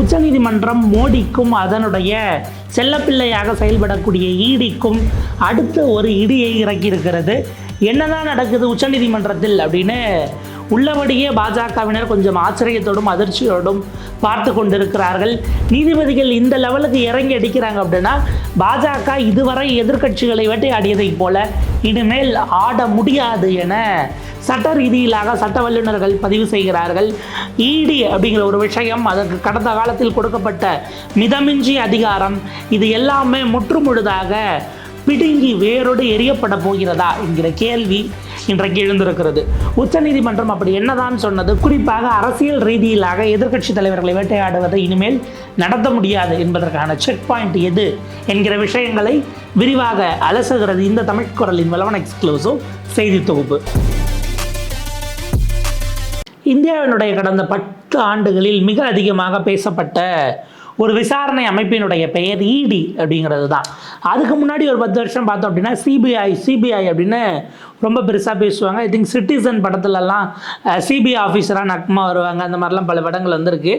உச்சநீதிமன்றம் மோடிக்கும் அதனுடைய செல்லப்பிள்ளையாக செயல்படக்கூடிய ஈடிக்கும் அடுத்த ஒரு இடியை இறக்கியிருக்கிறது. என்னதான் நடக்குது உச்சநீதிமன்றத்தில் அப்படின்னு உள்ளபடியே பாஜகவினர் கொஞ்சம் ஆச்சரியத்தோடும் அதிர்ச்சியோடும் பார்த்து கொண்டிருக்கிறார்கள். நீதிபதிகள் இந்த லெவலுக்கு இறங்கி அடிக்கிறாங்க அப்படின்னா பாஜக இதுவரை எதிர்க்கட்சிகளை வேட்டையாடியதைப் போல இனிமேல் ஆட முடியாது என சட்ட ரீதியிலாக சட்ட வல்லுநர்கள் பதிவு செய்கிறார்கள். இடி அப்படிங்கிற ஒரு விஷயம் அதற்கு கடந்த காலத்தில் கொடுக்கப்பட்ட மிதமிஞ்சி அதிகாரம் இது எல்லாமே முற்றுமுழுதாக பிடுங்கி வேரோடு எரியப்பட போகிறதா என்கிற கேள்வி இன்றைக்கு எழுந்திருக்கிறது. உச்சநீதிமன்றம் அப்படி என்னதான் சொன்னது? குறிப்பாக அரசியல் ரீதியிலாக எதிர்க்கட்சி தலைவர்களை வேட்டையாடுவதை இனிமேல் நடத்த முடியாது என்பதற்கான செக் பாயிண்ட் எது என்கிற விஷயங்களை விரிவாக அலசுகிறது இந்த தமிழ் குரலின் வளவன் எக்ஸ்க்ளூசிவ் செய்தி தொகுப்பு. இந்தியாவினுடைய கடந்த பத்து ஆண்டுகளில் மிக அதிகமாக பேசப்பட்ட ஒரு விசாரணை அமைப்பினுடைய பெயர் இடி அப்படிங்கிறது தான் அதுக்கு முன்னாடி ஒரு பத்து வருஷம் பார்த்தோம் அப்படின்னா சிபிஐ சிபிஐ அப்படின்னு ரொம்ப பெருசாக பேசுவாங்க. ஐ திங்க் சிட்டிசன் படத்துலலாம் சிபிஐ ஆஃபீஸராக நக்மா வருவாங்க. அந்த மாதிரிலாம் பல படங்கள் வந்திருக்கு.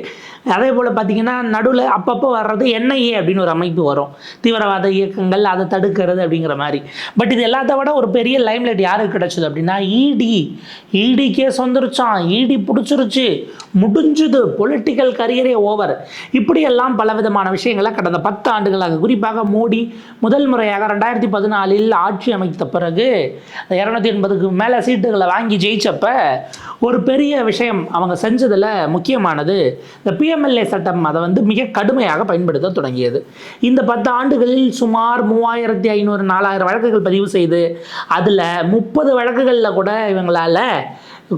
அதே போல் பார்த்தீங்கன்னா நடுவில் அப்பப்போ வர்றது என்ஐஏ அப்படின்னு ஒரு அமைப்பு வரும். தீவிரவாத இயக்கங்கள் அதை தடுக்கிறது அப்படிங்கிற மாதிரி. பட் இது எல்லாத்த விட ஒரு பெரிய லைம்லைட் யாருக்கு கிடைச்சது அப்படின்னா இடி இடி கேஸ் வந்துருச்சான் இடி பிடிச்சிருச்சு. முடிஞ்சுது. பொலிட்டிக்கல் கரியரே ஓவர் இப்படியெல்லாம் பல விதமான விஷயங்களை கடந்த பத்து ஆண்டுகளாக குறிப்பாக மோடி முதல் முறையாக ரெண்டாயிரத்தி பதினாலில் ஆட்சி அமைத்த பிறகு இரநூத்தி எண்பதுக்கு மேலே சீட்டுகளை வாங்கி ஜெயிச்சப்ப ஒரு பெரிய விஷயம் அவங்க செஞ்சதில் முக்கியமானது இந்த பிஎம்எல்ஏ சட்டம் அதை வந்து மிக கடுமையாக பயன்படுத்த தொடங்கியது. இந்த பத்து ஆண்டுகளில் சுமார் மூவாயிரத்தி ஐநூறு நாலாயிரம் வழக்குகள் பதிவு செய்து அதில் முப்பது வழக்குகளில் கூட இவங்களால்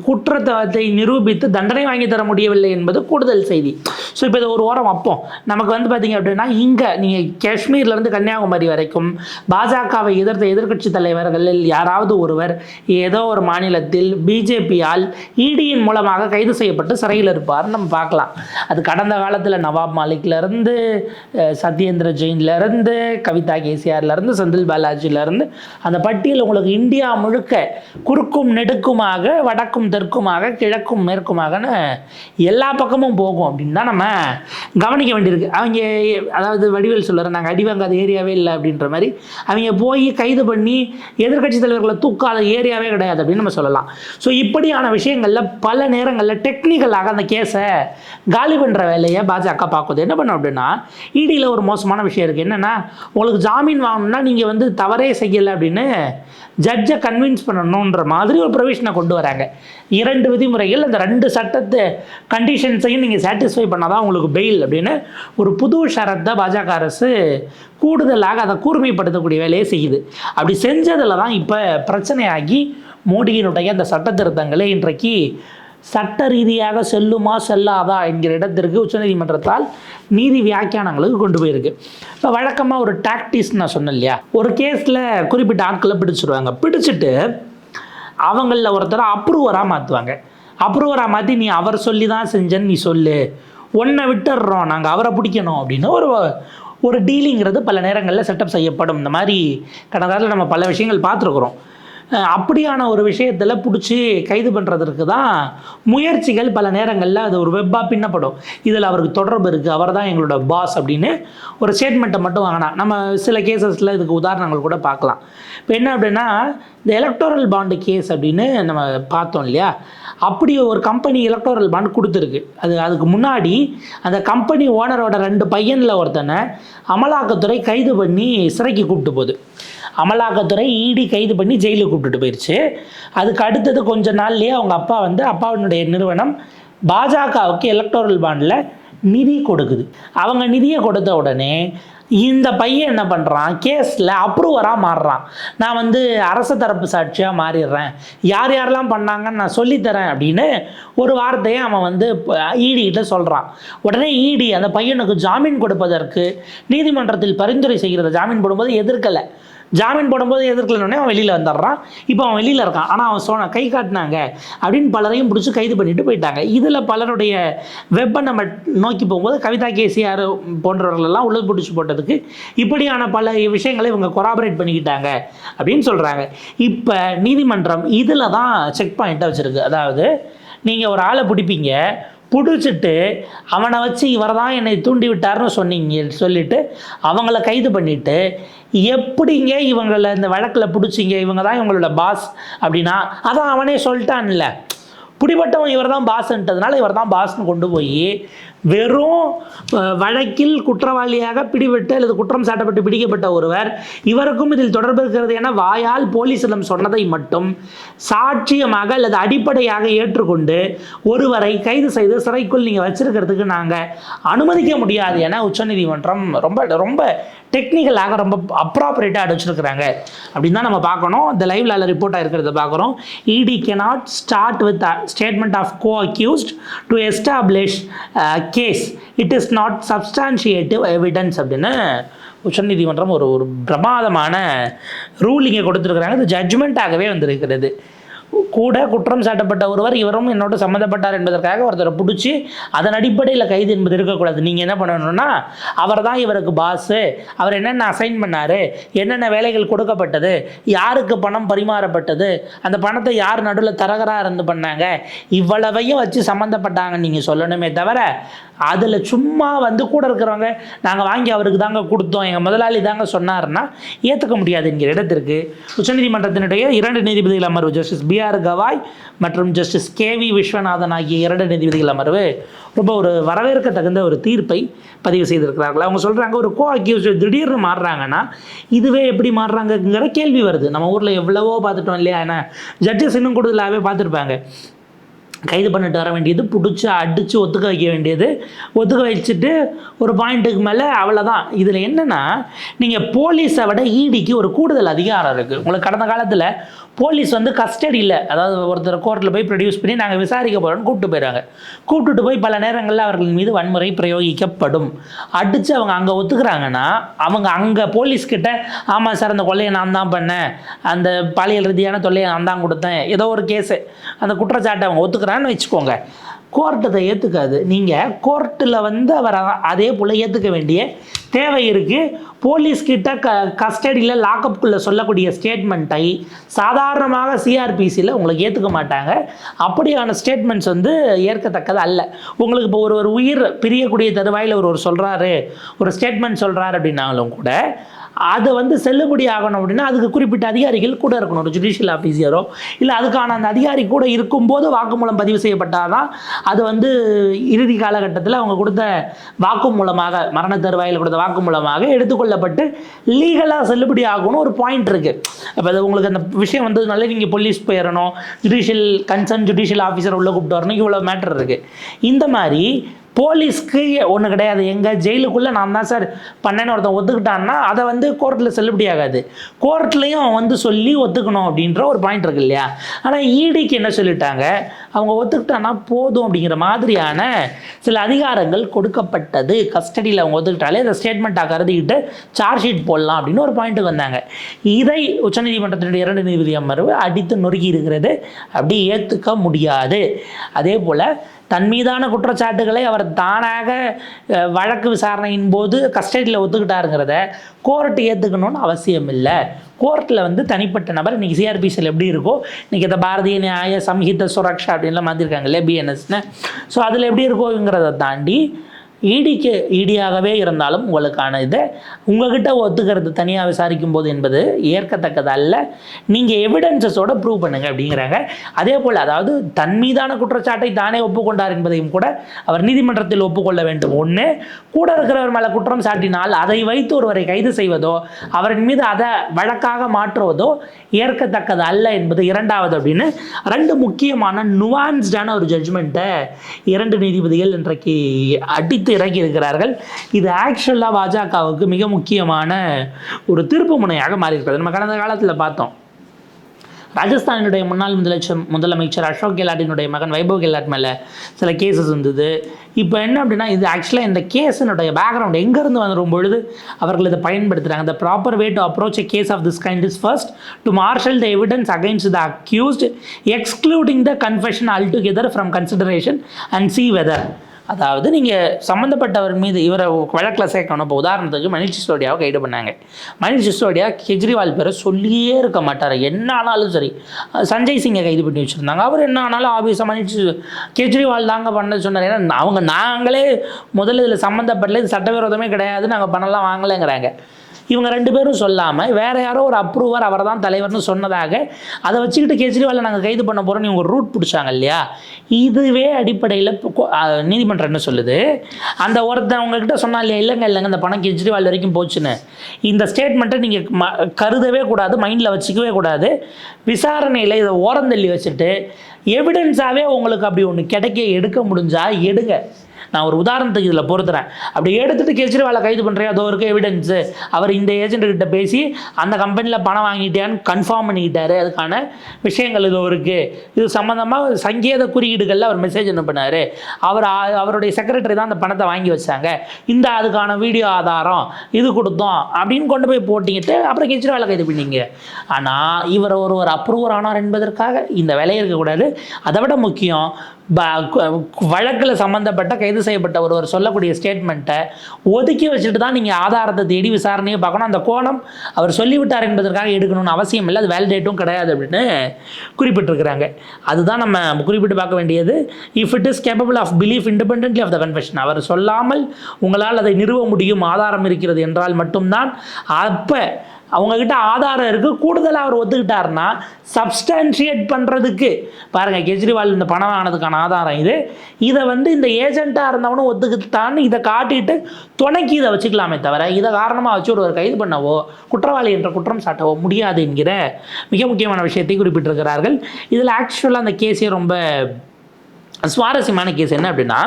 குற்றத்தை நிரூபித்து தண்டனை வாங்கி தர முடியவில்லை என்பது கூடுதல் செய்தி. ஸோ இப்போ இது ஒரு ஓரம் அப்போ நமக்கு வந்து பார்த்தீங்க அப்படின்னா இங்கே நீங்கள் காஷ்மீர்லேருந்து கன்னியாகுமரி வரைக்கும் பாஜகவை எதிர்த்த எதிர்க்கட்சி தலைவர்களில் யாராவது ஒருவர் ஏதோ ஒரு மாநிலத்தில் பிஜேபியால் இடியின் மூலமாக கைது செய்யப்பட்டு சிறையில் இருப்பார். நம்ம பார்க்கலாம். அது கடந்த காலத்தில் நவாப் மாலிக்லேருந்து சத்யேந்திர ஜெயின்லேருந்து கவிதா கேசிஆர்லேருந்து செந்தில் பாலாஜிலேருந்து அந்த பட்டியல் உங்களுக்கு இந்தியா முழுக்க குறுக்கும் நெடுக்குமாக வடக்கும் தெற்குமாக கிழக்கும் மேற்குமாகன்னு எல்லா பக்கமும் போகும் அப்படின்னு தான் நம்ம கவனிக்க வேண்டியிருக்கு. அவங்க அதாவது வடிவேல் சொல்லுற நாங்கள் அடிவங்காத ஏரியாவே இல்லை அப்படின்ற மாதிரி அவங்க போய் கைது பண்ணி எதிர்க்கட்சி தலைவர்களை தூக்காத ஏரியாவே கிடையாது அப்படின்னு நம்ம சொல்லலாம். ஸோ இப்படியான விஷயங்களில் பல நேரங்களில் டெக்னிக்கலாக அந்த கேஸை காலி பண்ணுற வேலையை பாஜக பார்க்குது. என்ன பண்ணோம் அப்படின்னா இடியில் ஒரு மோசமான விஷயம் இருக்குது என்னென்னா உங்களுக்கு ஜாமீன் வாங்கணும்னா நீங்கள் வந்து தவறே செய்யலை அப்படின்னு ஜட்ஜை கன்வின்ஸ் பண்ணணுன்ற மாதிரி ஒரு ப்ரொவிஷனை கொண்டு வராங்க. இரண்டு விதிமுறைகள் அந்த ரெண்டு சட்டத்தை கண்டிஷன்ஸையும் நீங்கள் சாட்டிஸ்ஃபை பண்ணால் தான் உங்களுக்கு பெயில் அப்படின்னு ஒரு புது ஷரத்தை பாஜக அரசு கூடுதலாக அதை கூர்மைப்படுத்தக்கூடிய வேலையை செய்யுது. அப்படி செஞ்சதில் தான் இப்போ பிரச்சனையாகி மோடியினுடைய அந்த சட்ட திருத்தங்களே இன்றைக்கு சட்ட ரீதியாக செல்லுமா செல்லாதா என்கிற இடத்திற்கு உச்சநீதிமன்றத்தால் நீதி வியாக்கியானங்களுக்கு கொண்டு போயிருக்கு. இப்போ வழக்கமாக ஒரு டாக்டிஸ் நான் சொன்னேன் இல்லையா? ஒரு கேஸில் குறிப்பிட்ட ஆட்களை பிடிச்சிருவாங்க. பிடிச்சிட்டு அவங்களில் ஒருத்தரை அப்ரூவராக மாற்றுவாங்க அப்ரூவராக மாற்றி நீ அவர் சொல்லி தான் செஞ்சேன்னு நீ சொல்லு. ஒன்றை விட்டுடுறோம். நாங்கள் அவரை பிடிக்கணும். அப்படின்னு ஒரு ஒரு டீலிங்கிறது பல நேரங்களில் செட்டப் செய்யப்படும். இந்த மாதிரி கடந்த காலத்தில் நம்ம பல விஷயங்கள் பார்த்துருக்குறோம். அப்படியான ஒரு விஷயத்தில் பிடிச்சி கைது பண்ணுறதற்கு தான் முயற்சிகள் பல நேரங்களில் அது ஒரு வெப்பாக பின்னப்படும். இதில் அவருக்கு தொடர்பு இருக்குது அவர் தான் எங்களோட பாஸ் அப்படின்னு ஒரு ஸ்டேட்மெண்ட்டை மட்டும் வாங்கினா. நம்ம சில கேசஸில் இதுக்கு உதாரணங்கள் கூட பார்க்கலாம். இப்போ என்ன அப்படின்னா இந்த எலக்டோரல் பாண்டு கேஸ் அப்படின்னு நம்ம பார்த்தோம் இல்லையா? அப்படி ஒரு கம்பெனி எலக்டோரல் பாண்ட் கொடுத்துருக்கு. அது அதுக்கு முன்னாடி அந்த கம்பெனி ஓனரோட ரெண்டு பையனில் ஒருத்தனை அமலாக்கத்துறை கைது பண்ணி சிறைக்கு கூப்பிட்டு போகுது. அமலாக்கத்துறை இடி கைது பண்ணி ஜெயிலுக்கு கூப்பிட்டுட்டு போயிடுச்சு அதுக்கு அடுத்தது கொஞ்ச நாள்லேயே அவங்க அப்பா வந்து அப்பாவினுடைய நிறுவனம் பாஜகவுக்கு எலக்டோரல் பாண்டில் நிதி கொடுக்குது. அவங்க நிதியை கொடுத்த உடனே இந்த பையன் என்ன பண்ணுறான் கேஸில் அப்ரூவராக மாறுறான். நான் வந்து அரசு தரப்பு சாட்சியாக மாறிடுறேன். யார் யாரெல்லாம் பண்ணாங்கன்னு நான் சொல்லித்தரேன் அப்படின்னு ஒரு வார்த்தையை அவன் வந்து ஈடிகிட்ட சொல்கிறான் உடனே ஈடி அந்த பையனுக்கு ஜாமீன் கொடுப்பதற்கு நீதிமன்றத்தில் பரிந்துரை செய்கிறத ஜாமீன் போடும்போது எதிர்க்கலை. ஜாமீன் போடும்போது எதிர்க்கலன்னே அவன் வெளியில் வந்துடுறான். இப்போ அவன் வெளியில் இருக்கான். ஆனால் அவன் சொன்ன கை காட்டினாங்க. அப்படின்னு பலரையும் பிடிச்சி கைது பண்ணிட்டு போயிட்டாங்க. இதில் பலருடைய வெப்பை நம்ம நோக்கி போகும்போது கவிதா கேசிஆர் போன்றவர்களெல்லாம் உள்ளது பிடிச்சி போட்டதுக்கு இப்படியான பல விஷயங்களை இவங்க கொராபரேட் பண்ணிக்கிட்டாங்க அப்படின்னு சொல்கிறாங்க இப்போ நீதிமன்றம் இதில் தான் செக் பாயிண்ட்டாக வச்சுருக்கு. அதாவது நீங்கள் ஒரு ஆளை பிடிப்பீங்க பிடிச்சிட்டு அவனை வச்சு இவர் தான் என்னை தூண்டி விட்டார்னு சொன்னீங்க சொல்லிவிட்டு அவங்கள கைது பண்ணிவிட்டு எப்படிங்க இவங்களை இந்த வழக்கில் பிடிச்சிங்க? இவங்க தான் இவங்களோட பாஸ் அப்படின்னா அதான் அவனே சொல்லிட்டான்ல. பிடிபட்டவன் இவர் தான் பாஸ்ன்றதுனால இவர் தான் பாஸ்ன்னு கொண்டு போய் வெறும் வழக்கில் குற்றவாளியாக பிடிபட்டு அல்லது குற்றம் சாட்டப்பட்டு பிடிக்கப்பட்ட ஒருவர் இவருக்கும் இதில் தொடர்பு இருக்கிறது என வாயால் போலீசிடம் சொன்னதை மட்டும் சாட்சியமாக அல்லது அடிப்படையாக ஏற்றுக்கொண்டு ஒருவரை கைது செய்து சிறைக்குள் நீங்கள் வச்சிருக்கிறதுக்கு நாங்கள் அனுமதிக்க முடியாது என உச்சநீதிமன்றம் ரொம்ப ரொம்ப டெக்னிக்கலாக ரொம்ப அப்ராப்ரேட்டாக அடிச்சிருக்கிறாங்க அப்படின்னு தான் நம்ம பார்க்கணும். இந்த லைவ்ல அதில் ரிப்போர்ட் ஆகிருக்கிறத பார்க்குறோம். It cannot start with statement of co accused to establish case it is not substantiative evidence அப்படின்னு உச்சநீதிமன்றம் ஒரு ஒரு பிரமாதமான ரூலிங்கை கொடுத்துருக்குறாங்க. இது ஜட்ஜ்மெண்ட்டாகவே வந்திருக்கிறது. கூட குற்றம் சாட்டப்பட்ட ஒருவர் இவரும் என்னோட சம்மந்தப்பட்டார் என்பதற்காக ஒருத்தரை பிடிச்சி அதன் அடிப்படையில் கைது என்பது இருக்கக்கூடாது. நீங்கள் என்ன பண்ணணும்னா அவர் தான் இவருக்கு பாஸு அவர் என்னென்ன அசைன் பண்ணார்? என்னென்ன வேலைகள் கொடுக்கப்பட்டது? யாருக்கு பணம் பரிமாறப்பட்டது? அந்த பணத்தை யார் நடுவில் தரகராக இருந்து பண்ணாங்க? இவ்வளவையும் வச்சு சம்மந்தப்பட்டாங்க நீங்கள் சொல்லணுமே தவிர அதில் சும்மா வந்து கூட இருக்கிறவங்க நாங்கள் வாங்கி அவருக்கு தாங்க கொடுத்தோம் எங்கள் முதலாளி தாங்க சொன்னார்னா ஏற்றுக்க முடியாது என்கிற இடத்திற்கு. உச்சநீதிமன்றத்தினுடைய இரண்டு நீதிபதிகள் அமர்வு ஜஸ்டிஸ் பி. ஆர் கவாய் மற்றும் ஜஸ்டிஸ் கே வி விஸ்வநாதன் ஆகிய இரண்டு நீதிபதிகள் அமர்வு ரொம்ப ஒரு வரவேற்க தகுந்த ஒரு தீர்ப்பை பதிவு செய்திருக்கிறார்கள். அவங்க சொல்கிறாங்க ஒரு கோ அக்யூஸ் திடீர்னு மாறுறாங்கன்னா இதுவே எப்படி மாறுறாங்கங்கிற கேள்வி வருது. நம்ம ஊரில் எவ்வளவோ பார்த்துட்டோம் இல்லையா? ஏன்னா ஜட்ஜஸ் இன்னும் கூடுதலாகவே பார்த்துருப்பாங்க. கைது பண்ணிட்டு வர வேண்டியது பிடிச்சி அடித்து ஒத்துக்க வைக்க வேண்டியது. ஒத்துக்க வச்சுட்டு ஒரு பாயிண்ட்டுக்கு மேலே அவ்வளோதான் இதில் என்னென்னா நீங்கள் போலீஸை விட ஈடிக்கு ஒரு கூடுதல் அதிகாரம் இருக்குது உங்களுக்கு கடந்த காலத்தில் போலீஸ் வந்து கஸ்டடியில் அதாவது ஒருத்தர் கோர்ட்டில் போய் ப்ரொடியூஸ் பண்ணி நாங்கள் விசாரிக்க போகிறோம்னு கூப்பிட்டு போயிடுறாங்க கூப்பிட்டுட்டு போய் பல நேரங்களில் அவர்கள் மீது வன்முறை பிரயோகிக்கப்படும். அடித்து அவங்க அங்கே ஒத்துக்கிறாங்கன்னா அவங்க அங்கே போலீஸ்கிட்ட ஆமாம் சார் அந்த கொள்ளையை நான் தான் பண்ணேன். அந்த பாலியல் ரீதியான தொல்லையை நான் தான் கொடுத்தேன். ஏதோ ஒரு கேஸு அந்த குற்றச்சாட்டை அவங்க ஒத்துக்கிறாங்க. ஒத்துக்கிறான்னு வச்சுக்கோங்க. கோர்ட்டு அதை ஏற்றுக்காது நீங்கள் கோர்ட்டில் வந்து அவர் அதே போல் ஏற்றுக்க வேண்டிய தேவை இருக்குது போலீஸ்கிட்ட க கஸ்டடியில் லாக்அப்குள்ளே சொல்லக்கூடிய ஸ்டேட்மெண்ட்டை சாதாரணமாக சிஆர்பிசியில் உங்களுக்கு ஏற்றுக்க மாட்டாங்க. அப்படியான ஸ்டேட்மெண்ட்ஸ் வந்து ஏற்கத்தக்கது அல்ல. உங்களுக்கு இப்போ ஒரு ஒரு உயிர் பிரியக்கூடிய தருவாயில் ஒரு ஒரு சொல்கிறாரு ஒரு ஸ்டேட்மெண்ட் சொல்கிறாரு அப்படின்னாலும் கூட அது வந்து செல்லுபடி ஆகணும் அப்படின்னா அதுக்கு குறிப்பிட்ட அதிகாரிகள் கூட இருக்கணும். ஒரு ஜுடிஷியல் ஆஃபீஸரோ இல்லை அதுக்கான அந்த அதிகாரி கூட இருக்கும்போது வாக்குமூலம் பதிவு செய்யப்பட்டாதான் அது வந்து இறுதி காலகட்டத்தில் அவங்க கொடுத்த வாக்குமூலமாக மரண தருவாயில் கொடுத்த வாக்குமூலமாக எடுத்துக்கொள்ளப்பட்டு லீகலாக செல்லுபடி ஆகணும் ஒரு பாயிண்ட் இருக்குது அப்போ அது உங்களுக்கு அந்த விஷயம் வந்ததுனால நீங்கள் போலீஸ் போயிடணும் ஜுடிஷியல் கன்சர்ன் ஜுடிஷியல் ஆஃபீஸர் உள்ளே கூப்பிட்டு வரணும் இவ்வளோ மேட்டர் இருக்குது இந்த மாதிரி போலீஸ்க்கு ஒன்று கிடையாது. எங்கள் ஜெயிலுக்குள்ளே நான் தான் சார் பண்ணேன்னு ஒருத்தன் ஒத்துக்கிட்டான்னா அதை வந்து கோர்ட்டில் செல்லுபடி ஆகாது. கோர்ட்லேயும் அவன் வந்து சொல்லி ஒத்துக்கணும் அப்படின்ற ஒரு பாயிண்ட் இருக்கு இல்லையா? ஆனால் ஈடிக்கு என்ன சொல்லிட்டாங்க? அவங்க ஒத்துக்கிட்டான்னா போதும் அப்படிங்கிற மாதிரியான சில அதிகாரங்கள் கொடுக்கப்பட்டது. கஸ்டடியில் அவங்க ஒத்துக்கிட்டாலே அதை ஸ்டேட்மெண்ட்டாக கருதிக்கிட்டு சார்ஜ் ஷீட் போடலாம் அப்படின்னு ஒரு பாயிண்ட்டுக்கு வந்தாங்க. இதை உச்சநீதிமன்றத்தினுடைய இரண்டு நீதிபதி அமர்வு அடித்து நொறுக்கி இருக்கிறது. அப்படி ஏற்றுக்க முடியாது. அதே போல் தன் மீதான குற்றச்சாட்டுகளை அவர் தானாக வழக்கு விசாரணையின் போது கஸ்டடியில் ஒத்துக்கிட்டாருங்கிறத கோர்ட்டு ஏற்றுக்கணும்னு அவசியம் இல்லை கோர்ட்டில் வந்து தனிப்பட்ட நபர் இன்றைக்கி சிஆர்பிசியில் எப்படி இருக்கோ இன்றைக்கி இந்த பாரதிய நியாய சம்ஹித சுரக்ஷா அப்படின்லாம் மாற்றிருக்காங்கல்ல பிஎன்எஸ்னு ஸோ அதில் எப்படி இருக்கோங்கிறத தாண்டி ஈடிக்கு ஈடியாகவே இருந்தாலும் உங்களுக்கான இதை உங்ககிட்ட ஒத்துக்கிறது தனியாக விசாரிக்கும் போது என்பது ஏற்கத்தக்கது அல்ல நீங்கள் எவிடன்சஸோட ப்ரூவ் பண்ணுங்க அப்படிங்கிறாங்க. அதே போல் அதாவது தன் மீதான குற்றச்சாட்டை தானே ஒப்புக்கொண்டார் என்பதையும் கூட அவர் நீதிமன்றத்தில் ஒப்புக்கொள்ள வேண்டும். ஒன்று கூட இருக்கிறவர் மேலே குற்றம் சாட்டினால் அதை வைத்து ஒருவரை கைது செய்வதோ அவரின் மீது அதை வழக்காக மாற்றுவதோ ஏற்கத்தக்கது அல்ல என்பது இரண்டாவது அப்படின்னு. ரெண்டு முக்கியமான நுவான்ஸ்டான ஒரு ஜட்ஜ்மெண்ட்டை இரண்டு நீதிபதிகள் இன்றைக்கு அடித்து இறக்கி இருக்கிறார்கள் இது ஆக்சுவலாக பாஜகவுக்கு மிக முக்கியமான ஒரு திருப்பு முனையாக மாறி இருக்கிறது நம்ம கடந்த காலத்தில் பார்த்தோம். ராஜஸ்தானினுடைய முன்னாள் முதலமைச்சர் முதலமைச்சர் அசோக் கெலாட்டினுடைய மகன் வைபவ் கெலாட் மேலே சில கேசஸ் இருந்தது. இப்போ என்ன அப்படின்னா இது ஆக்சுவலாக இந்த கேஸினுடைய பேக்ரவுண்ட் எங்கேருந்து வந்துடும் பொழுது அவர்கள் இதை பயன்படுத்துகிறாங்க the proper way to approach a case of this kind is first to marshal the evidence against the accused excluding the confession altogether from consideration and see whether அதாவது நீங்கள் சம்மந்தப்பட்டவர் மீது இவரை வழக்கில் சேர்க்கணும். இப்போ உதாரணத்துக்கு மணிஷ் சிசோடியாவை கைது பண்ணாங்க. மணிஷ் சிசோடியா கெஜ்ரிவால் பேரை சொல்லியே இருக்க மாட்டார். என்ன ஆனாலும் சரி. சஞ்சய் சிங்கை கைது பண்ணி வச்சுருந்தாங்க. அவர் என்ன ஆனாலும் ஆபியஸாக மணிஷ் கெஜ்ரிவால் தாங்க பண்ண சொன்னார். ஏன்னா அவங்க நாங்களே முதல்ல இதில் சம்மந்தப்படல இது சட்டவிரோதமே கிடையாது. நாங்கள் பணம்லாம் வாங்கலைங்கிறாங்க. இவங்க ரெண்டு பேரும் சொல்லாமல் வேறு யாரோ ஒரு அப்ரூவர் அவர் தான் தலைவர்னு சொன்னதாக அதை வச்சுக்கிட்டு கெஜ்ரிவாலை நாங்கள் கைது பண்ண போகிறோம்னு இவங்க ரூட் பிடிச்சாங்க இல்லையா? இதுவே அடிப்படையில் நீதிமன்றம் என்ன சொல்லுது. அந்த ஒருத்தன் உங்ககிட்ட சொன்னா இல்லையா இல்லைங்க இல்லைங்க இந்த பணம் கெஜ்ரிவால் வரைக்கும் போச்சுன்னு. இந்த ஸ்டேட்மெண்ட்டை நீங்கள் ம கருதவே கூடாது மைண்டில் வச்சுக்கவே கூடாது. விசாரணையில் இதை ஓரந்தள்ளி வச்சுட்டு எவிடன்ஸாகவே உங்களுக்கு அப்படி ஒன்று கிடைக்க எடுக்க முடிஞ்சால் எடுங்க. நான் ஒரு உதாரணத்துக்கு இதில் பொறுத்துறேன் அப்படி எடுத்துட்டு கெஜ்ரிவாலை கைது பண்ணுறேன் அதோ இருக்க எவிடன்ஸு அவர் இந்த ஏஜென்ட்கிட்ட பேசி அந்த கம்பெனியில் பணம் வாங்கிட்டேன்னு கன்ஃபார்ம் பண்ணிக்கிட்டாரு. அதுக்கான விஷயங்கள் இதோ இருக்குது இது சம்மந்தமாக சங்கேத குறியீடுகளில் அவர் மெசேஜ் அனுப்பினார். அவர் அவருடைய செக்ரட்டரி தான் அந்த பணத்தை வாங்கி வச்சாங்க. இந்த அதுக்கான வீடியோ ஆதாரம் இது கொடுத்தோம் அப்படின்னு கொண்டு போய் போட்டிங்கிட்டு அப்புறம் கெஜ்ரிவாலை கைது பண்ணிங்க. ஆனால் இவர் ஒருவர் அப்ரூவர் ஆனார் என்பதற்காக இந்த வேலையை இருக்கக்கூடாது. அதை விட முக்கியம் வழக்கில் சம்மந்தப்பட்ட கைது செய்யப்பட்ட ஒருவர் சொல்லக்கூடிய ஸ்டேட்மெண்ட்டை ஒதுக்கி வச்சுட்டு தான் நீங்கள் ஆதாரத்தை தேடி விசாரணையை பார்க்கணும். அந்த கோணம் அவர் சொல்லிவிட்டார் என்பதற்காக எடுக்கணும்னு அவசியம் இல்லை. அது வேலிடேட்டும் கிடையாது அப்படின்னு குறிப்பிட்டிருக்கிறாங்க. அதுதான் நம்ம குறிப்பிட்டு பார்க்க வேண்டியது. If it is capable of belief independently of the confession அவர் சொல்லாமல் உங்களால் அதை நிறுவ முடியும். ஆதாரம் இருக்கிறது என்றால் மட்டும்தான். அப்போ அவங்கக்கிட்ட ஆதாரம் இருக்குது கூடுதலாக அவர் ஒத்துக்கிட்டாருன்னா சப்ஸ்டான்ஷியேட் பண்ணுறதுக்கு பாருங்கள் கெஜ்ரிவால் இந்த பணம் ஆனதுக்கான ஆதாரம் இது. இதை வந்து இந்த ஏஜெண்ட்டாக இருந்தவனும் ஒத்துக்கிட்டான்னு இதை காட்டிட்டு துணைக்கு இதை வச்சுக்கலாமே தவிர இதை காரணமாக வச்சு ஒருவர் கைது பண்ணவோ குற்றவாளி என்ற குற்றம் சாட்டவோ முடியாது என்கிற மிக முக்கியமான விஷயத்தை குறிப்பிட்டிருக்கிறார்கள். இதில் ஆக்சுவலாக அந்த கேஸே ரொம்ப சுவாரஸ்யமான கேஸ் என்ன அப்படின்னா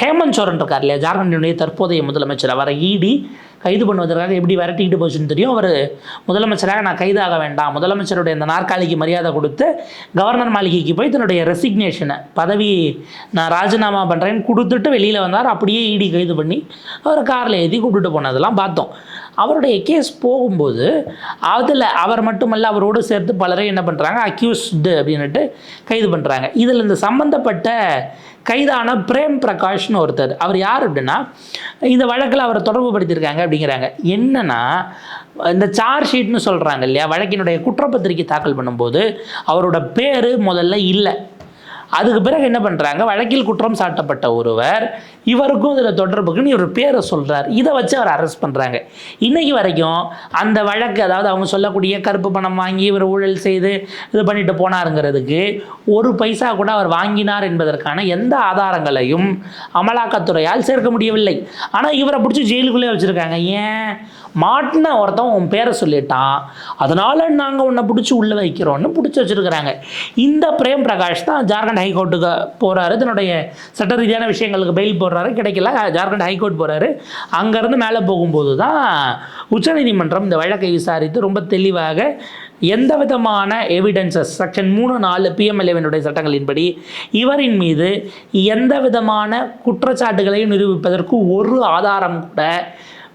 ஹேமந்த் சோரன் இருக்கார் இல்லையா? ஜார்க்கண்டினுடைய தற்போதைய முதலமைச்சர். அவரை ஈடி கைது பண்ணுவதற்காக எப்படி விரட்டிக்கிட்டு போச்சுன்னு தெரியும். அவர் முதலமைச்சராக நான் கைதாக வேண்டாம். முதலமைச்சருடைய அந்த நாற்காலிக்கு மரியாதை கொடுத்து கவர்னர் மாளிகைக்கு போய் தன்னுடைய ரெசிக்னேஷனை பதவி நான் ராஜினாமா பண்ணுறேன்னு கொடுத்துட்டு வெளியில் வந்தார். அப்படியே இடி கைது பண்ணி அவரை காரில் ஏற்றி கூப்பிட்டுட்டு போனதெல்லாம் பார்த்தோம். அவருடைய கேஸ் போகும்போது அதில் அவர் மட்டுமல்ல அவரோடு சேர்த்து பலரையும் என்ன பண்ணுறாங்க அக்யூஸ்டு அப்படின்னுட்டு கைது பண்ணுறாங்க இதில் இந்த சம்மந்தப்பட்ட கைதான பிரேம் பிரகாஷ்னு ஒருத்தர். அவர் யார் அப்படின்னா இந்த வழக்கில் அவரை தொடர்பு படுத்தியிருக்காங்க அப்படிங்கிறாங்க. என்னென்னா இந்த சார்ஜ் ஷீட்னு சொல்கிறாங்க இல்லையா வழக்கினுடைய குற்றப்பத்திரிக்கை தாக்கல் பண்ணும்போது அவரோட பேர் முதல்ல இல்லை. அதுக்கு பிறகு என்ன பண்ணுறாங்க வழக்கில் குற்றம் சாட்டப்பட்ட ஒருவர் இவருக்கும் இதில் தொடர்புக்குன்னு இவர் பேரை சொல்கிறார் இதை வச்சு அவர் அரெஸ்ட் பண்ணுறாங்க இன்றைக்கி வரைக்கும் அந்த வழக்கு அதாவது அவங்க சொல்லக்கூடிய கருப்பு பணம் வாங்கி இவர் ஊழல் செய்து இது பண்ணிட்டு போனாருங்கிறதுக்கு ஒரு பைசா கூட அவர் வாங்கினார் என்பதற்கான எந்த ஆதாரங்களையும் அமலாக்கத்துறையால் சேர்க்க முடியவில்லை. ஆனால் இவரை பிடிச்சி ஜெயிலுக்குள்ளே வச்சுருக்காங்க. ஏன்? மாட்டின ஒருத்தன் உன் பேரை சொல்லிட்டான். அதனால் நாங்கள் உன்னை பிடிச்சி உள்ளே வைக்கிறோன்னு பிடிச்சி வச்சுருக்கிறாங்க. இந்த பிரேம் பிரகாஷ் தான் ஜார்க்கண்ட் ஹைகோர்ட்டுக்கு போகிறாரு தன்னுடைய சட்ட ரீதியான விஷயங்களுக்கு பெயில் போடுறாரு. கிடைக்கல. ஜார்க்கண்ட் ஹைகோர்ட் போகிறாரு அங்கேருந்து மேலே போகும்போது தான் உச்சநீதிமன்றம் இந்த வழக்கை விசாரித்து ரொம்ப தெளிவாக எந்த விதமான எவிடன்சஸ் செக்ஷன் மூணு நாலு பிஎம்எல்ஏவினுடைய சட்டங்களின்படி இவரின் மீது எந்த விதமான குற்றச்சாட்டுகளையும் நிரூபிப்பதற்கு ஒரு ஆதாரம் கூட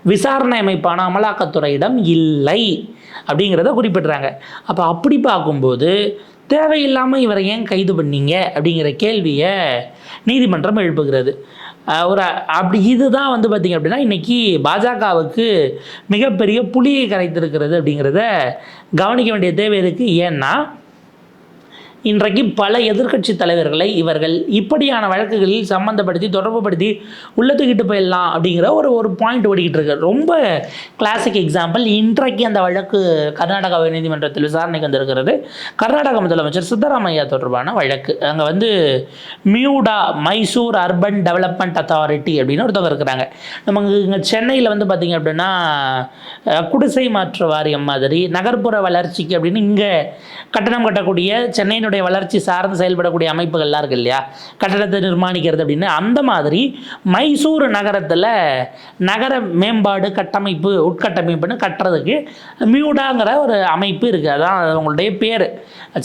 விசாரணை அமைப்பான அமலாக்கத்துறையிடம் இல்லை அப்படிங்கிறத குறிப்பிடுறாங்க. அப்போ அப்படி பார்க்கும்போது தேவையில்லாமல் இவரை ஏன் கைது பண்ணீங்க அப்படிங்கிற கேள்வியை நீதிமன்றம் எழுப்புகிறது. ஒரு அப்படி இதுதான் வந்து பார்த்திங்க அப்படின்னா இன்றைக்கி பாஜகவுக்கு மிகப்பெரிய புலியை கரைத்திருக்கிறது அப்படிங்கிறத கவனிக்க வேண்டிய தேவை இருக்குது ஏன்னா இன்றைக்கு பல எதிர்க்கட்சி தலைவர்களை இவர்கள் இப்படியான வழக்குகளில் சம்மந்தப்படுத்தி தொடர்புபடுத்தி உள்ளத்துக்கிட்டு தூக்கிட்டு போயிடலாம் அப்படிங்கிற ஒரு ஒரு பாயிண்ட் ஓடிக்கிட்டு இருக்கு. ரொம்ப கிளாசிக் எக்ஸாம்பிள் இன்றைக்கு அந்த வழக்கு கர்நாடகா உயர்நீதிமன்றத்தில் விசாரணைக்கு வந்திருக்கிறது. கர்நாடக முதலமைச்சர் சித்தராமையா தொடர்பான வழக்கு. அங்கே வந்து MUDA Mysore urban development authority அப்படின்னு ஒருத்தவங்க இருக்கிறாங்க. நமக்கு இங்கே சென்னையில் வந்து பார்த்திங்க அப்படின்னா குடிசை மாற்று வாரியம் மாதிரி நகர்ப்புற வளர்ச்சிக்கு அப்படின்னு இங்கே கட்டணம் கட்டக்கூடிய சென்னையினுடைய வளர்ச்சி சார்ந்து செயல்படக்கூடிய அமைப்புகள்லாம் இருக்கு இல்லையா? கட்டடத்தை நிர்மாணிக்கிறது அப்படின்னு. அந்த மாதிரி மைசூர் நகரத்தில் நகர மேம்பாடு கட்டமைப்பு உட்கட்டமைப்புன்னு கட்டுறதுக்கு மியூடாங்கிற ஒரு அமைப்பு இருக்குது அதான் உங்களுடைய பேர்.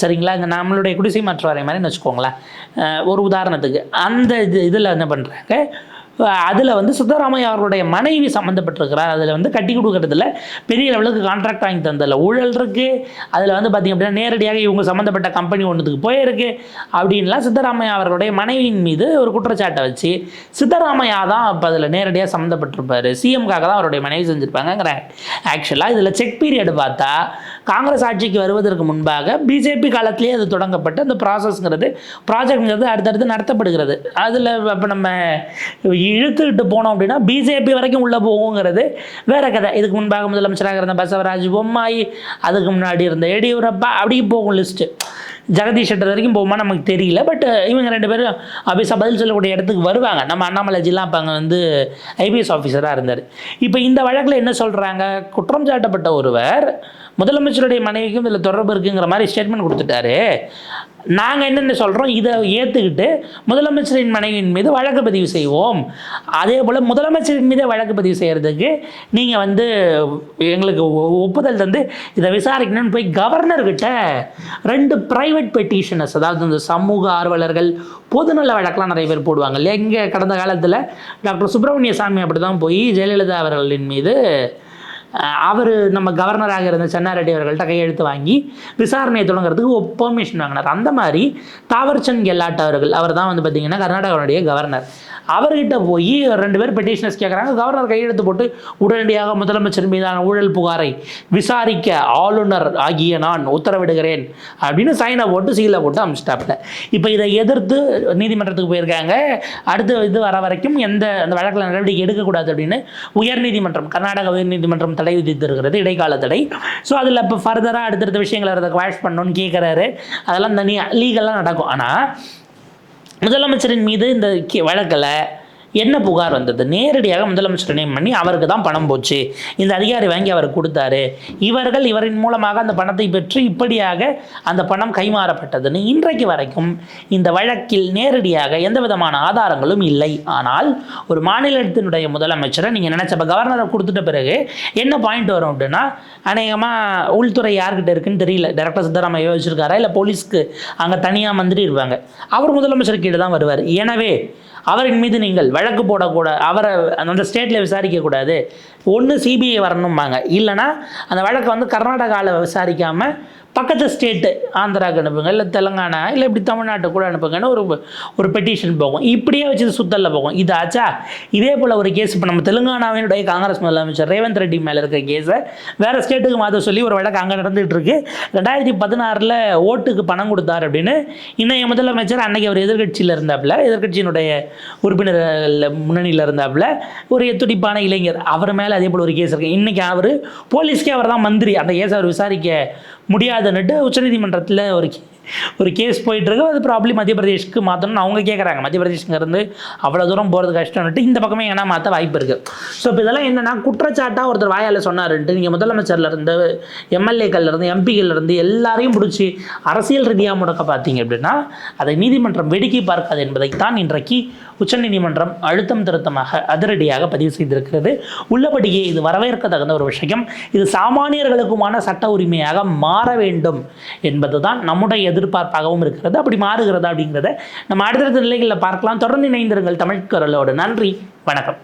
சரிங்களா? இங்கே நம்மளுடைய குடிசை மாற்றுவாரை மாதிரின்னு மாதிரி வச்சுக்கோங்களேன். ஒரு உதாரணத்துக்கு. அந்த இது இதில் என்ன பண்ணுறாங்க அதில் வந்து சித்தராமையா அவருடைய மனைவி சம்மந்தப்பட்டிருக்கிறார் அதில் வந்து கட்டி கொடுக்கறதுல பெரிய லெவலுக்கு கான்ட்ராக்ட் வாங்கி தந்ததில்ல ஊழல் இருக்குது அதில் வந்து பார்த்திங்க அப்படின்னா நேரடியாக இவங்க சம்மந்தப்பட்ட கம்பெனி ஒன்றுத்துக்கு போயிருக்கு. அப்படின்லாம் சித்தராமையா அவர்களுடைய மனைவியின் மீது ஒரு குற்றச்சாட்டை வச்சு சித்தராமையா தான் இப்போ அதில் நேரடியாக சம்மந்தப்பட்டிருப்பார் சிஎம்காக தான் அவருடைய மனைவி செஞ்சுருப்பாங்கங்கிறாங்க ஆக்சுவலாக இதில் செக் பீரியட் பார்த்தா காங்கிரஸ் ஆட்சிக்கு வருவதற்கு முன்பாக பிஜேபி காலத்திலேயே அது தொடங்கப்பட்டு அந்த ப்ராசஸ்ங்கிறது ப்ராஜெக்ட்ங்கிறது அடுத்தடுத்து நடத்தப்படுகிறது. அதில் இப்போ நம்ம இழுத்துக்கிட்டு போனோம் அப்படின்னா பிஜேபி வரைக்கும் உள்ளே போகுங்கிறது வேற கதை. இதுக்கு முன்பாக முதலமைச்சராக இருந்த பசவராஜ் பொம்மாயி அதுக்கு முன்னாடி இருந்த எடியூரப்பா அப்படி போகும் லிஸ்ட்டு ஜெகதீஷ் ஷெட்டர் வரைக்கும் போகுமா நமக்கு தெரியல பட் இவங்க ரெண்டு பேரும் அபிசா பதில் சொல்லக்கூடிய இடத்துக்கு வருவாங்க. நம்ம அண்ணாமலை ஜில்லா அப்போ அங்கே வந்து ஐபிஎஸ் ஆஃபீஸராக இருந்தார். இப்போ இந்த வழக்கில் என்ன சொல்கிறாங்க குற்றம் சாட்டப்பட்ட ஒருவர் முதலமைச்சருடைய மனைவிக்கும் இதில் தொடர்பு இருக்குங்கிற மாதிரி ஸ்டேட்மெண்ட் கொடுத்துட்டாரு. நாங்கள் என்னென்ன சொல்கிறோம் இதை ஏற்றுக்கிட்டு முதலமைச்சரின் மனைவியின் மீது வழக்கு பதிவு செய்வோம். அதே போல் முதலமைச்சரின் மீது வழக்கு பதிவு செய்கிறதுக்கு நீங்கள் வந்து எங்களுக்கு ஒ- ஒப்புதல் தந்து இதை விசாரிக்கணும்னு போய் கவர்னர்கிட்ட ரெண்டு ப்ரைவேட் பெட்டிஷனர்ஸ் அதாவது இந்த சமூக ஆர்வலர்கள் பொதுநல வழக்கெல்லாம் நிறைய பேர் போடுவாங்க இல்லையா? இங்கே கடந்த காலத்தில் டாக்டர் சுப்பிரமணிய சாமி அப்படி தான் போய் ஜெயலலிதா அவர்களின் மீது அவர் நம்ம கவர்னராக இருந்த சென்னாரெட்டி அவர்கள்ட்ட கையெழுத்து வாங்கி விசாரணையை தொடங்குறதுக்கு பெர்மிஷன் வாங்கினார். அந்த மாதிரி தாவர்சந்த் கெல்லாட் அவர்கள் அவர் தான் வந்து பார்த்தீங்கன்னா கர்நாடகாவுடைய கவர்னர். அவர்கிட்ட போய் ரெண்டு பேர் பெட்டிஷனர்ஸ் கேட்குறாங்க கவர்னர் கையெழுத்து போட்டு உடனடியாக முதலமைச்சர் மீதான ஊழல் புகாரை விசாரிக்க ஆளுநர் ஆகிய நான் உத்தரவிடுகிறேன் அப்படின்னு சைனை போட்டு சீலை போட்டு அமிச்சிட்டாப்புல. இப்போ இதை எதிர்த்து நீதிமன்றத்துக்கு போயிருக்காங்க. அடுத்த இது வர வரைக்கும் எந்த அந்த வழக்கில் நடவடிக்கை எடுக்கக்கூடாது அப்படின்னு உயர்நீதிமன்றம் கர்நாடக உயர்நீதிமன்றம் தடை விதித்திருக்கிறது இடைக்கால தடை. ஸோ அதில் இப்போ ஃபர்தராக அடுத்தடுத்த விஷயங்களை அதை குவாஷ் பண்ணணும்னு கேட்குறாரு அதெல்லாம் தனியாக லீகலாக நடக்கும். ஆனால் முதலமைச்சரின் மீது இந்த வழக்கில் என்ன புகார் வந்தது? நேரடியாக முதலமைச்சர் நேம் பண்ணி அவருக்கு தான் பணம் போச்சு. இந்த அதிகாரி வாங்கி அவர் கொடுத்தாரு. இவர்கள் இவரின் மூலமாக அந்த பணத்தை பெற்று இப்படியாக அந்த பணம் கைமாறப்பட்டதுன்னு இன்றைக்கு வரைக்கும் இந்த வழக்கில் நேரடியாக எந்த விதமான ஆதாரங்களும் இல்லை. ஆனால் ஒரு மாநிலத்தினுடைய முதலமைச்சரை நீங்கள் நினச்சப்ப கவர்னரை கொடுத்துட்ட பிறகு என்ன பாயிண்ட் வரும் அப்படின்னா அநேகமாக உள்துறை யார்கிட்ட இருக்குன்னு தெரியல. டேரக்டர் சித்தராமையா வச்சிருக்காரா இல்லை போலீஸ்க்கு அங்கே தனியாக மந்திரி இருப்பாங்க. அவர் முதலமைச்சர் கீழே தான் வருவார். எனவே அவரின் மீது நீங்கள் வழக்கு போடக்கூடாது அவரை அந்த ஸ்டேட்டில் விசாரிக்கக்கூடாது. ஒன்று சிபிஐ வரணும்பாங்க. இல்லைன்னா அந்த வழக்கை வந்து கர்நாடகாவில் விசாரிக்காமல் பக்கத்து ஸ்டேட்டு ஆந்திராவுக்கு அனுப்புங்க இல்லை தெலுங்கானா இல்லை இப்படி தமிழ்நாட்டை கூட அனுப்புங்கன்னு ஒரு ஒரு பெட்டிஷன் போகும். இப்படியே வச்சு சுத்தலில் போகும். இது ஆச்சா இதே போல் ஒரு கேஸ் இப்போ நம்ம தெலுங்கானாவினுடைய காங்கிரஸ் முதலமைச்சர் ரேவந்த் ரெட்டி மேலே இருக்க கேஸை வேறு ஸ்டேட்டுக்கு மாற்ற சொல்லி ஒரு வழக்கு அங்கே நடந்துகிட்டு இருக்கு ரெண்டாயிரத்தி பதினாறில் ஓட்டுக்கு பணம் கொடுத்தார் அப்படின்னு இன்னைய முதலமைச்சர் அன்னைக்கு அவர் எதிர்கட்சியில் இருந்தாப்புல எதிர்க்கட்சியினுடைய உறுப்பினர்கள் முன்னணியில் இருந்தாப்புல ஒரு எத்துடிப்பான இளைஞர். அவர் மேலே அதே போல் ஒரு கேஸ் இருக்கு. இன்னைக்கு அவர் போலீஸ்க்கே அவர் தான் மந்திரி. அந்த கேஸ் அவர் விசாரிக்க முடியாதுன்னுட்டு உச்சநீதிமன்றத்தில் ஒரு ஒரு கேஸ் போயிட்டு இருக்கு அது ப்ராப்ளி மத்திய பிரதேஷ்க்கு மாற்றணும்னு அவங்க கேட்குறாங்க மத்திய பிரதேஷ்ங்கிறது அவ்வளோ தூரம் போகிறது கஷ்டம்னுட்டு இந்த பக்கமே என்ன மாற்ற வாய்ப்பு இருக்குது ஸோ இப்போ இதெல்லாம் என்னன்னா குற்றச்சாட்டாக ஒருத்தர் வாயால் சொன்னாருன்ட்டு நீங்கள் முதலமைச்சர்ல இருந்து எம்எல்ஏக்கள்ல இருந்து இருந்து எல்லாரையும் பிடிச்சி அரசியல் ரீதியாக முடக்க பார்த்தீங்க அப்படின்னா அதை நீதிமன்றம் வேடிக்கை பார்க்காது என்பதைத்தான் இன்றைக்கு உச்சநீதிமன்றம் அழுத்தம் திருத்தமாக அதிரடியாக பதிவு செய்திருக்கிறது. உள்ளபடியே இது வரவேற்க தகுந்த ஒரு விஷயம். இது சாமானியர்களுக்குமான சட்ட உரிமையாக மாற வேண்டும் என்பதுதான் நம்முடைய எதிர்பார்ப்பாகவும் இருக்கிறது. அப்படி மாறுகிறதா அப்படிங்கிறத நம்ம அடுத்தடுத்த நிலைகளில் பார்க்கலாம். தொடர்ந்து இணைந்திருங்கள் தமிழ் குரலோடு. நன்றி. வணக்கம்.